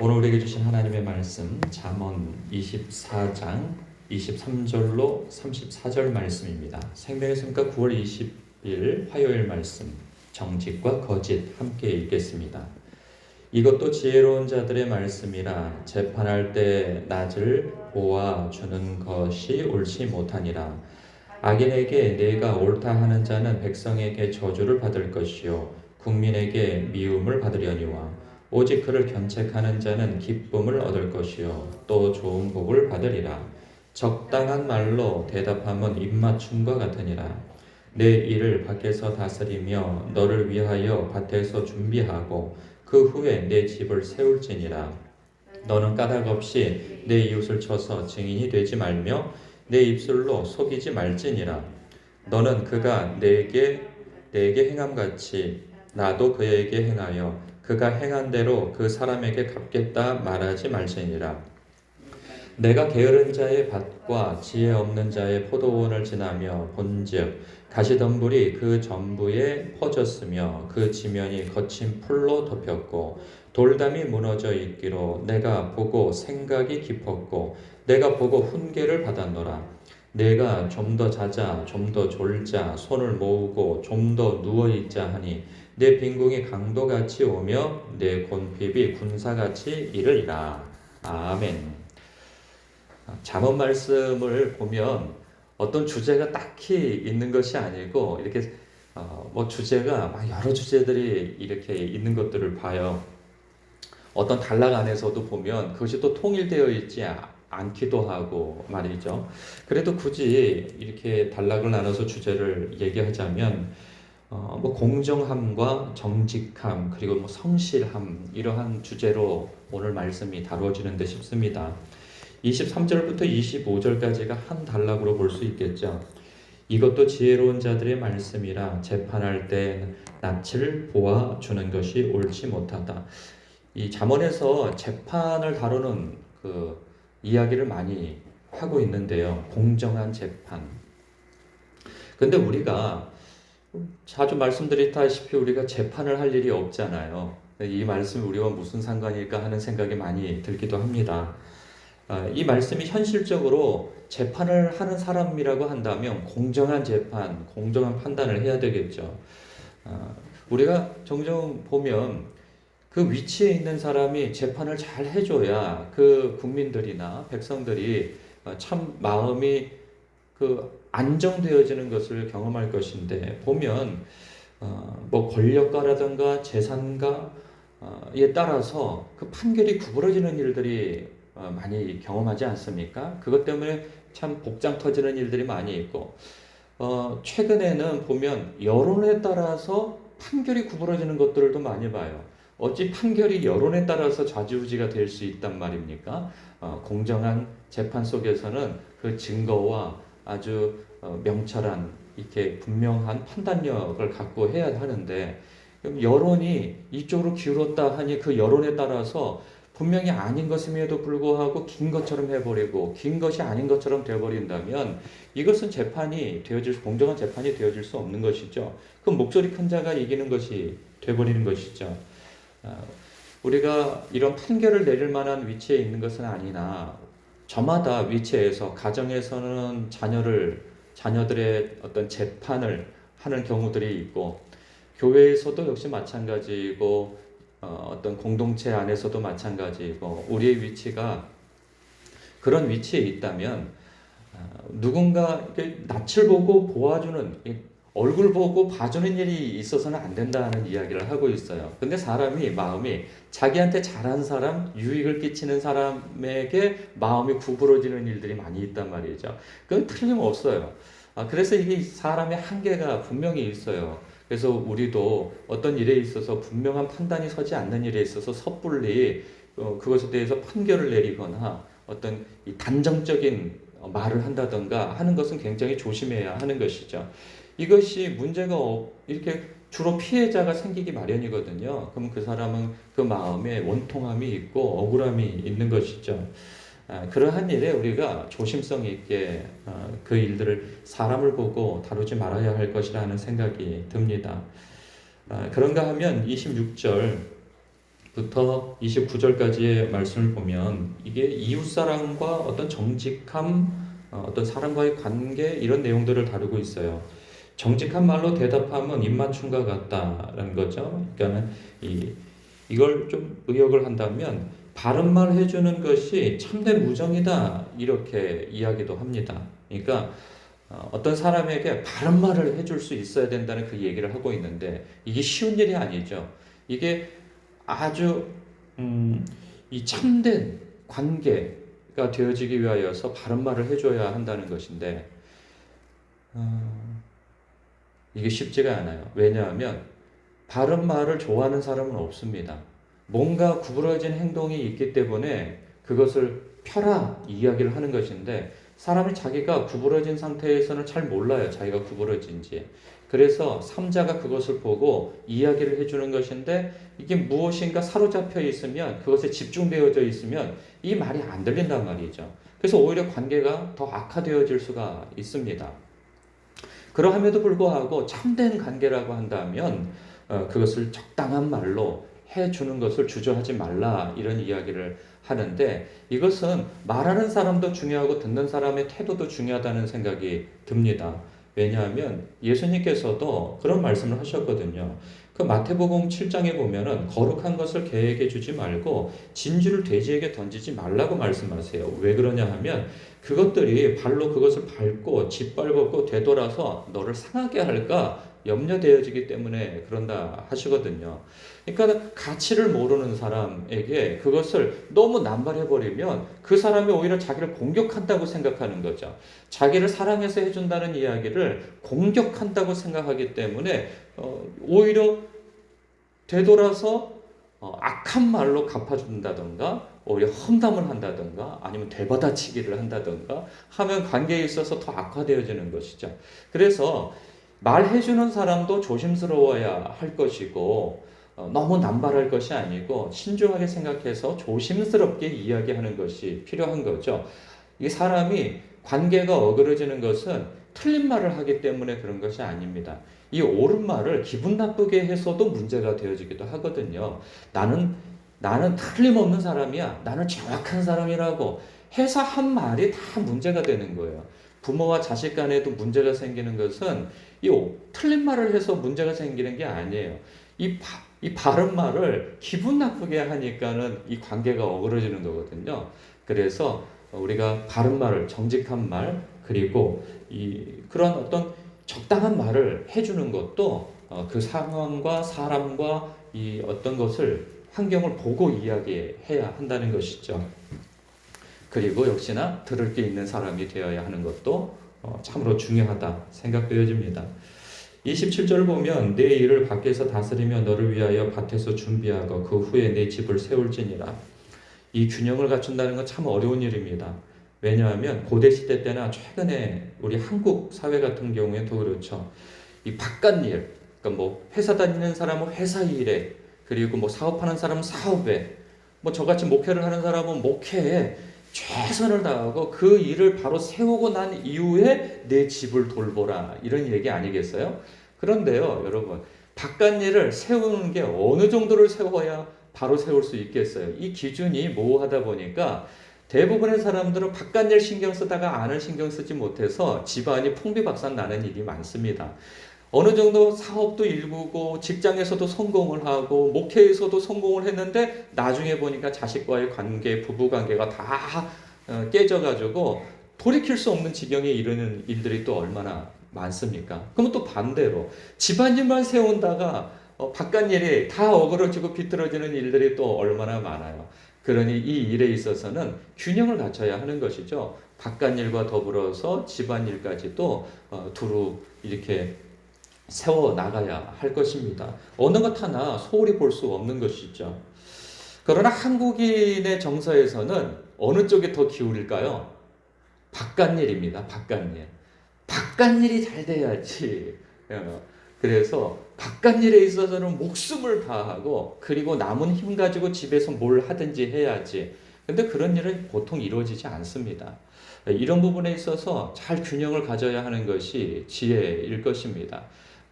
오늘 우리에게 주신 하나님의 말씀 잠언 24장 23절로 34절 말씀입니다. 생명의 성과 9월 20일 화요일 말씀 정직과 거짓 함께 읽겠습니다. 이것도 지혜로운 자들의 말씀이라 재판할 때 낯을 보아 주는 것이 옳지 못하니라 악인에게 내가 옳다 하는 자는 백성에게 저주를 받을 것이요 국민에게 미움을 받으려니와 오직 그를 견책하는 자는 기쁨을 얻을 것이요. 또 좋은 복을 받으리라. 적당한 말로 대답함은 입맞춤과 같으니라. 내 일을 밖에서 다스리며 너를 위하여 밭에서 준비하고 그 후에 내 집을 세울지니라. 너는 까닭 없이 내 이웃을 쳐서 증인이 되지 말며 내 입술로 속이지 말지니라. 너는 그가 내게 내게 행함같이 나도 그에게 행하여 그가 행한 대로 그 사람에게 갚겠다 말하지 말지니라. 내가 게으른 자의 밭과 지혜 없는 자의 포도원을 지나며 본즉 가시덤불이 그 전부에 퍼졌으며 그 지면이 거친 풀로 덮였고 돌담이 무너져 있기로 내가 보고 생각이 깊었고 내가 보고 훈계를 받았노라. 내가 좀 더 자자, 좀 더 졸자, 손을 모으고 좀 더 누워 있자 하니 내 빈궁이 강도같이 오며 내 곤핍이 군사같이 이르리라. 아멘. 잠언 말씀을 보면 어떤 주제가 딱히 있는 것이 아니고 이렇게 어, 뭐 주제가 막 여러 주제들이 이렇게 있는 것들을 봐요. 어떤 단락 안에서도 보면 그것이 또 통일되어 있지 않기도 하고 말이죠. 그래도 굳이 이렇게 단락을 나눠서 주제를 얘기하자면 어, 뭐 공정함과 정직함 그리고 뭐 성실함 이러한 주제로 오늘 말씀이 다루어지는데 싶습니다. 23절부터 25절까지가 한 단락으로 볼 수 있겠죠. 이것도 지혜로운 자들의 말씀이라 재판할 때 낯을 보아 주는 것이 옳지 못하다. 이 잠언에서 재판을 다루는 그 이야기를 많이 하고 있는데요. 공정한 재판. 근데 우리가 자주 말씀드렸다시피 우리가 재판을 할 일이 없잖아요. 이 말씀이 우리와 무슨 상관일까 하는 생각이 많이 들기도 합니다. 아, 이 말씀이 현실적으로 재판을 하는 사람이라고 한다면 공정한 재판, 공정한 판단을 해야 되겠죠. 아, 우리가 종종 보면 그 위치에 있는 사람이 재판을 잘 해줘야 그 국민들이나 백성들이 참 마음이 그 안정되어지는 것을 경험할 것인데 보면 어, 뭐 권력가라든가 재산가에 따라서 그 판결이 구부러지는 일들이 어, 많이 경험하지 않습니까? 그것 때문에 참 복장 터지는 일들이 많이 있고 어, 최근에는 보면 여론에 따라서 판결이 구부러지는 것들도 많이 봐요. 어찌 판결이 여론에 따라서 좌지우지가 될 수 있단 말입니까? 어, 공정한 재판 속에서는 그 증거와 아주 어, 명철한 이렇게 분명한 판단력을 갖고 해야 하는데 여론이 이쪽으로 기울었다 하니 그 여론에 따라서 분명히 아닌 것임에도 불구하고 긴 것처럼 해버리고 긴 것이 아닌 것처럼 되어버린다면 이것은 재판이 되어질 공정한 재판이 되어질 수 없는 것이죠. 그 목소리 큰 자가 이기는 것이 되어버리는 것이죠. 아, 우리가 이런 판결을 내릴 만한 위치에 있는 것은 아니나 저마다 위치에서 가정에서는 자녀를 자녀들의 어떤 재판을 하는 경우들이 있고 교회에서도 역시 마찬가지고 어, 떤 공동체 안에서도 마찬가지고 우리의 위치가 그런 위치에 있다면 어, 누군가 낯을 보고 보아주는 얼굴 보고 봐주는 일이 있어서는 안 된다는 이야기를 하고 있어요. 근데 사람이 마음이 자기한테 잘한 사람, 유익을 끼치는 사람에게 마음이 구부러지는 일들이 많이 있단 말이죠. 그건 틀림없어요. 아, 그래서 이게 사람의 한계가 분명히 있어요. 그래서 우리도 어떤 일에 있어서 분명한 판단이 서지 않는 일에 있어서 섣불리 어, 그것에 대해서 판결을 내리거나 어떤 단정적인 말을 한다던가 하는 것은 굉장히 조심해야 하는 것이죠. 이것이 문제가 이렇게 주로 피해자가 생기기 마련이거든요. 그럼 그 사람은 그 마음에 원통함이 있고 억울함이 있는 것이죠. 아, 그러한 일에 우리가 조심성 있게 어, 그 일들을 사람을 보고 다루지 말아야 할 것이라는 생각이 듭니다. 아, 그런가 하면 26절 부터 29절까지의 말씀을 보면 이게 이웃 사랑과 어떤 정직함, 어, 어떤 사람과의 관계 이런 내용들을 다루고 있어요. 정직한 말로 대답하면 입맞춤과 같다라는 거죠. 그러니까는 이 이걸 좀 의역을 한다면 바른 말 해주는 것이 참된 우정이다 이렇게 이야기도 합니다. 그러니까 어, 어떤 사람에게 바른 말을 해줄 수 있어야 된다는 그 얘기를 하고 있는데 이게 쉬운 일이 아니죠. 이게 아주 음, 이 참된 관계가 되어지기 위하여서 바른 말을 해줘야 한다는 것인데 어, 이게 쉽지가 않아요. 왜냐하면 바른 말을 좋아하는 사람은 없습니다. 뭔가 구부러진 행동이 있기 때문에 그것을 펴라 이야기를 하는 것인데 사람이 자기가 구부러진 상태에서는 잘 몰라요. 자기가 구부러진지. 그래서 삼자가 그것을 보고 이야기를 해주는 것인데 이게 무엇인가 사로잡혀 있으면 그것에 집중되어져 있으면 이 말이 안 들린단 말이죠. 그래서 오히려 관계가 더 악화되어질 수가 있습니다. 그러함에도 불구하고 참된 관계라고 한다면 어, 그것을 적당한 말로 해주는 것을 주저하지 말라 이런 이야기를 하는데 이것은 말하는 사람도 중요하고 듣는 사람의 태도도 중요하다는 생각이 듭니다. 왜냐하면 예수님께서도 그런 말씀을 하셨거든요. 그 마태복음 7장에 보면은 거룩한 것을 계획해 주지 말고 진주를 돼지에게 던지지 말라고 말씀하세요. 왜 그러냐 하면 그것들이 발로 그것을 밟고 짓밟고 되돌아서 너를 상하게 할까 염려되어지기 때문에 그런다 하시거든요. 그러니까 가치를 모르는 사람에게 그것을 너무 남발해 버리면 그 사람이 오히려 자기를 공격한다고 생각하는 거죠. 자기를 사랑해서 해준다는 이야기를 공격한다고 생각하기 때문에 어, 오히려 되돌아서 어, 악한 말로 갚아준다던가 오히려 험담을 한다던가 아니면 되받아치기를 한다던가 하면 관계에 있어서 더 악화되어지는 것이죠. 그래서 말해주는 사람도 조심스러워야 할 것이고 어, 너무 남발할 것이 아니고 신중하게 생각해서 조심스럽게 이야기하는 것이 필요한 거죠. 이 사람이 관계가 어그러지는 것은 틀린 말을 하기 때문에 그런 것이 아닙니다. 이 옳은 말을 기분 나쁘게 해서도 문제가 되어지기도 하거든요. 나는 나는 틀림없는 사람이야. 나는 정확한 사람이라고 해서 한 말이 다 문제가 되는 거예요. 부모와 자식 간에도 문제가 생기는 것은 이 틀린 말을 해서 문제가 생기는 게 아니에요. 이, 바, 이 바른 말을 기분 나쁘게 하니까는 이 관계가 어그러지는 거거든요. 그래서 우리가 바른 말을 정직한 말 그리고 이 그런 어떤 적당한 말을 해주는 것도 어, 그 상황과 사람과 이 어떤 것을 환경을 보고 이야기해야 한다는 것이죠. 그리고 역시나 들을 게 있는 사람이 되어야 하는 것도 어, 참으로 중요하다 생각되어집니다. 27절 보면 내 일을 밖에서 다스리며 너를 위하여 밭에서 준비하고 그 후에 내 집을 세울지니라. 이 균형을 갖춘다는 건 참 어려운 일입니다. 왜냐하면 고대 시대 때나 최근에 우리 한국 사회 같은 경우에도 그렇죠. 이 바깥 일, 그러니까 뭐 회사 다니는 사람은 회사 일에, 그리고 뭐 사업하는 사람은 사업에, 뭐 저같이 목회를 하는 사람은 목회에 최선을 다하고 그 일을 바로 세우고 난 이후에 내 집을 돌보라 이런 얘기 아니겠어요? 그런데요, 여러분 바깥 일을 세우는 게 어느 정도를 세워야 바로 세울 수 있겠어요? 이 기준이 모호하다 보니까 대부분의 사람들은 바깥 일 신경 쓰다가 안을 신경 쓰지 못해서 집안이 풍비박산 나는 일이 많습니다. 어느 정도 사업도 일구고 직장에서도 성공을 하고 목회에서도 성공을 했는데 나중에 보니까 자식과의 관계, 부부 관계가 다 어, 깨져가지고 돌이킬 수 없는 지경에 이르는 일들이 또 얼마나 많습니까? 그러면 또 반대로 집안일만 세운다가 어, 바깥 일이 다 어그러지고 비틀어지는 일들이 또 얼마나 많아요. 그러니 이 일에 있어서는 균형을 갖춰야 하는 것이죠. 바깥 일과 더불어서 집안 일까지도 어, 두루 이렇게 세워 나가야 할 것입니다. 어느 것 하나 소홀히 볼 수 없는 것이죠. 그러나 한국인의 정서에서는 어느 쪽에 더 기울일까요? 바깥일입니다. 바깥일. 바깥일이 잘 돼야지. 어, 그래서 바깥일에 있어서는 목숨을 다하고 그리고 남은 힘 가지고 집에서 뭘 하든지 해야지. 근데 그런 일은 보통 이루어지지 않습니다. 이런 부분에 있어서 잘 균형을 가져야 하는 것이 지혜일 것입니다.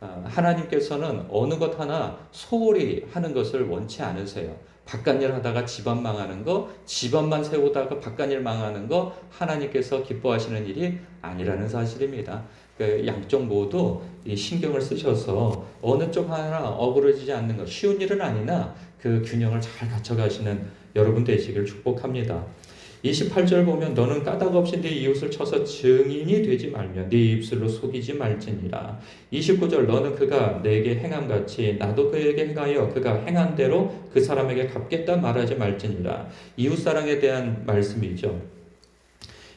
아, 하나님께서는 어느 것 하나 소홀히 하는 것을 원치 않으세요. 바깥일 하다가 집안 망하는 거, 집안만 세우다가 바깥일 망하는 거 하나님께서 기뻐하시는 일이 아니라는 사실입니다. 그 양쪽 모두 이 신경을 쓰셔서 어느 쪽 하나 어그러지지 않는 것 쉬운 일은 아니나 그 균형을 잘 갖춰 가시는 여러분 되시길 축복합니다. 28절 보면 너는 까닭 없이 네 이웃을 쳐서 증인이 되지 말며 네 입술로 속이지 말지니라. 29절 너는 그가 내게 행한 같이 나도 그에게 행하여 그가 행한 대로 그 사람에게 갚겠다 말하지 말지니라. 이웃 사랑에 대한 말씀이죠.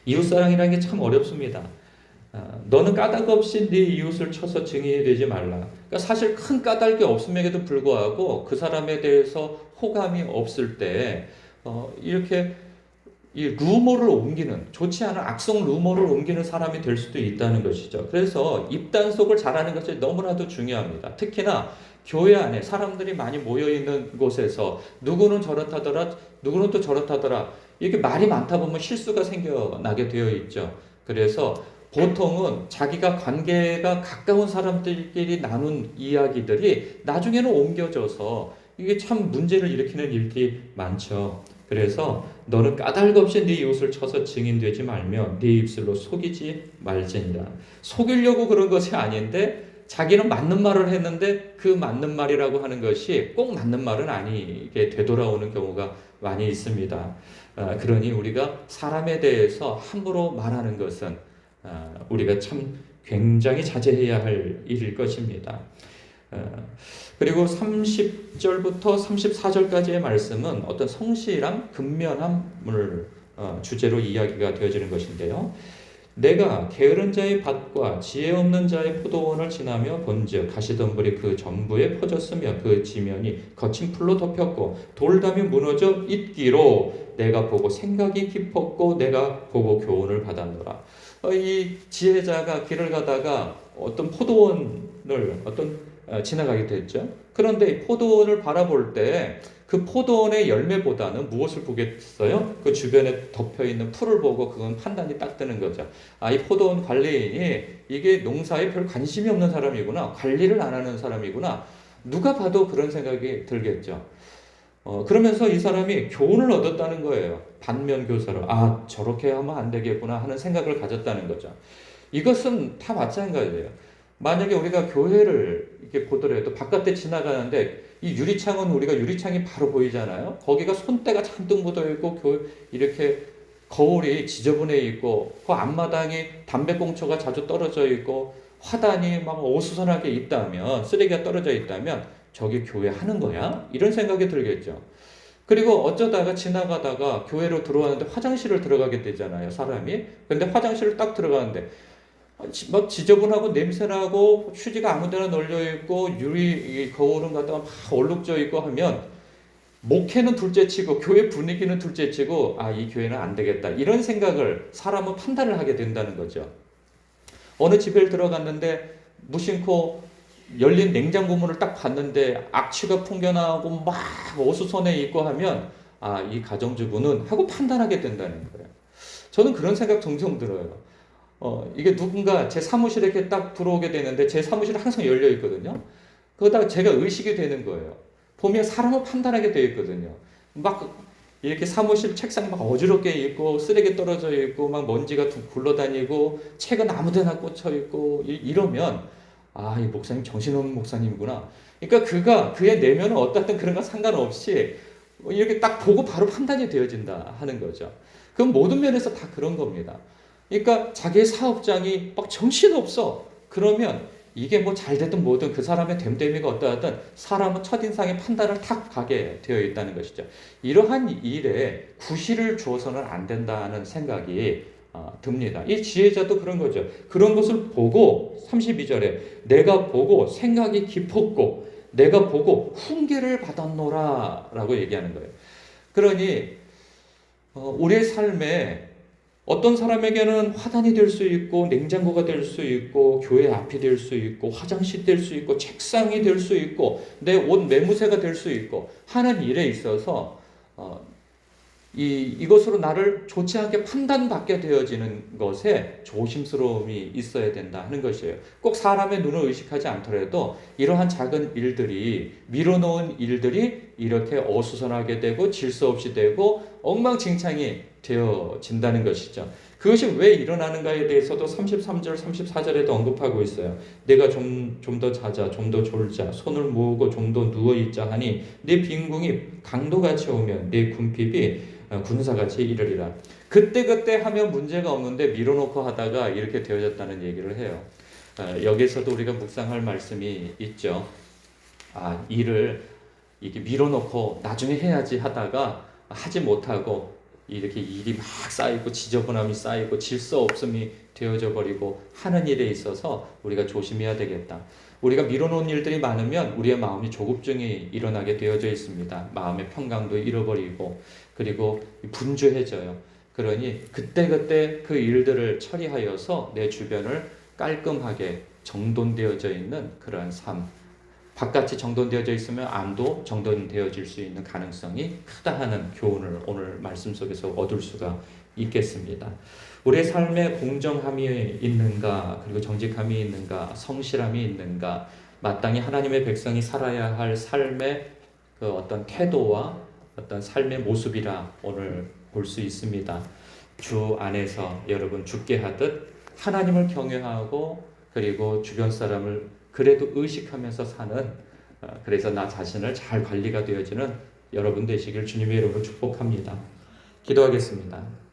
이웃 사랑이라는 게 참 어렵습니다. 아, 너는 까닭 없이 네 이웃을 쳐서 증인이 되지 말라. 그러니까 사실 큰 까닭이 없음에도 불구하고 그 사람에 대해서 호감이 없을 때 어, 이렇게 이 루머를 옮기는 좋지 않은 악성 루머를 옮기는 사람이 될 수도 있다는 것이죠. 그래서 입단속을 잘하는 것이 너무나도 중요합니다. 특히나 교회 안에 사람들이 많이 모여 있는 곳에서 누구는 저렇다더라, 누구는 또 저렇다더라. 이렇게 말이 많다 보면 실수가 생겨나게 되어 있죠. 그래서 보통은 자기가 관계가 가까운 사람들끼리 나눈 이야기들이 나중에는 옮겨져서 이게 참 문제를 일으키는 일들이 많죠. 그래서 너는 까닭 없이 네 이웃을 쳐서 증인되지 말며 네 입술로 속이지 말지니라. 속이려고 그런 것이 아닌데 자기는 맞는 말을 했는데 그 맞는 말이라고 하는 것이 꼭 맞는 말은 아니게 되돌아오는 경우가 많이 있습니다. 아, 그러니 우리가 사람에 대해서 함부로 말하는 것은 아, 우리가 참 굉장히 자제해야 할 일일 것입니다. 어, 그리고 30절부터 34절까지의 말씀은 어떤 성실함, 근면함을 어, 주제로 이야기가 되어지는 것인데요. 내가 게으른 자의 밭과 지혜 없는 자의 포도원을 지나며 본즉 가시덤불이 그 전부에 퍼졌으며 그 지면이 거친 풀로 덮였고 돌담이 무너져 있기로 내가 보고 생각이 깊었고 내가 보고 교훈을 받았노라. 어, 이 지혜자가 길을 가다가 어떤 포도원을 어떤 어, 지나가게 됐죠. 그런데 포도원을 바라볼 때 그 포도원의 열매보다는 무엇을 보겠어요? 그 주변에 덮여 있는 풀을 보고 그건 판단이 딱 드는 거죠. 아, 이 포도원 관리인이 이게 농사에 별 관심이 없는 사람이구나. 관리를 안 하는 사람이구나. 누가 봐도 그런 생각이 들겠죠. 어, 그러면서 이 사람이 교훈을 얻었다는 거예요. 반면 교사로. 아, 저렇게 하면 안 되겠구나 하는 생각을 가졌다는 거죠. 이것은 다 마찬가지예요. 만약에 우리가 교회를 이렇게 보더라도 바깥에 지나가는데 이 유리창은 우리가 유리창이 바로 보이잖아요. 거기가 손때가 잔뜩 묻어 있고 교 이렇게 거울이 지저분해 있고 그 앞마당이 담배꽁초가 자주 떨어져 있고 화단이 막 어수선하게 있다면 쓰레기가 떨어져 있다면 저기 교회 하는 거야? 이런 생각이 들겠죠. 그리고 어쩌다가 지나가다가 교회로 들어왔는데 화장실을 들어가게 되잖아요, 사람이. 근데 화장실을 딱 들어가는데 막 지저분하고 냄새나고 휴지가 아무데나 널려 있고 유리 거울은 갖다가 막 얼룩져 있고 하면 목회는 둘째치고 교회 분위기는 둘째치고 아 이 교회는 안 되겠다 이런 생각을 사람은 판단을 하게 된다는 거죠. 어느 집에 들어갔는데 무심코 열린 냉장고 문을 딱 봤는데 악취가 풍겨나고 막 어수선해 있고 하면 아 이 가정주부는 하고 판단하게 된다는 거예요. 저는 그런 생각 종종 들어요. 어, 이게 누군가 제 사무실에 이렇게 딱 들어오게 되는데 제 사무실은 항상 열려 있거든요. 그러다가 제가 의식이 되는 거예요. 보면 사람을 판단하게 되어 있거든요. 막 이렇게 사무실 책상 막 어지럽게 있고 쓰레기 떨어져 있고 막 먼지가 굴러다니고 책은 아무데나 꽂혀 있고 이, 러면 아, 이 목사님 정신없는 목사님이구나. 그러니까 그가 그의 내면은 어떻든 그런 거 상관없이 이렇게 딱 보고 바로 판단이 되어진다 하는 거죠. 그 모든 면에서 다 그런 겁니다. 그러니까 자기의 사업장이 막 정신없어. 그러면 이게 뭐잘 되든 뭐든 그 사람의 됨됨이가 어떠하든 사람은 첫인상의 판단을 탁 가게 되어 있다는 것이죠. 이러한 일에 구실을 주어서는 안 된다는 생각이 어, 듭니다. 이 지혜자도 그런 거죠. 그런 것을 보고 32절에 내가 보고 생각이 깊었고 내가 보고 훈계를 받았노라 라고 얘기하는 거예요. 그러니 어, 우리의 삶에 어떤 사람에게는 화단이 될 수 있고 냉장고가 될 수 있고 교회 앞이 될 수 있고 화장실 될 수 있고 책상이 될 수 있고 내 옷 매무새가 될 수 있고 하는 일에 있어서 어, 이 이것으로 나를 좋지 않게 판단받게 되어지는 것에 조심스러움이 있어야 된다 하는 것이에요. 꼭 사람의 눈을 의식하지 않더라도 이러한 작은 일들이 밀어놓은 일들이 이렇게 어수선하게 되고 질서 없이 되고 엉망진창이 되어진다는 것이죠. 그것이 왜 일어나는가에 대해서도 33절, 34절에도 언급하고 있어요. 내가 좀 좀 더 자자, 좀 더 졸자, 손을 모으고 좀 더 누워 있자 하니 내 빈궁이 강도같이 오면 내 군핍이 어, 군사같이 이르리라. 그때 그때 하면 문제가 없는데 밀어놓고 하다가 이렇게 되어졌다는 얘기를 해요. 어, 여기서도 우리가 묵상할 말씀이 있죠. 아 일을 이게 밀어놓고 나중에 해야지 하다가 하지 못하고 이렇게 일이 막 쌓이고 지저분함이 쌓이고 질서 없음이 되어져 버리고 하는 일에 있어서 우리가 조심해야 되겠다. 우리가 밀어놓은 일들이 많으면 우리의 마음이 조급증이 일어나게 되어져 있습니다. 마음의 평강도 잃어버리고 그리고 분주해져요. 그러니 그때그때 그 일들을 처리하여서 내 주변을 깔끔하게 정돈되어져 있는 그러한 삶. 바깥이 정돈되어져 있으면 안도 정돈되어질 수 있는 가능성이 크다 하는 교훈을 오늘 말씀 속에서 얻을 수가 있겠습니다. 우리의 삶에 공정함이 있는가, 그리고 정직함이 있는가, 성실함이 있는가, 마땅히 하나님의 백성이 살아야 할 삶의 그 어떤 태도와 어떤 삶의 모습이라 오늘 볼 수 있습니다. 주 안에서 여러분 죽게 하듯 하나님을 경외하고 그리고 주변 사람을 그래도 의식하면서 사는 어, 그래서 나 자신을 잘 관리가 되어지는 여러분 되시길 주님의 이름으로 축복합니다. 기도하겠습니다.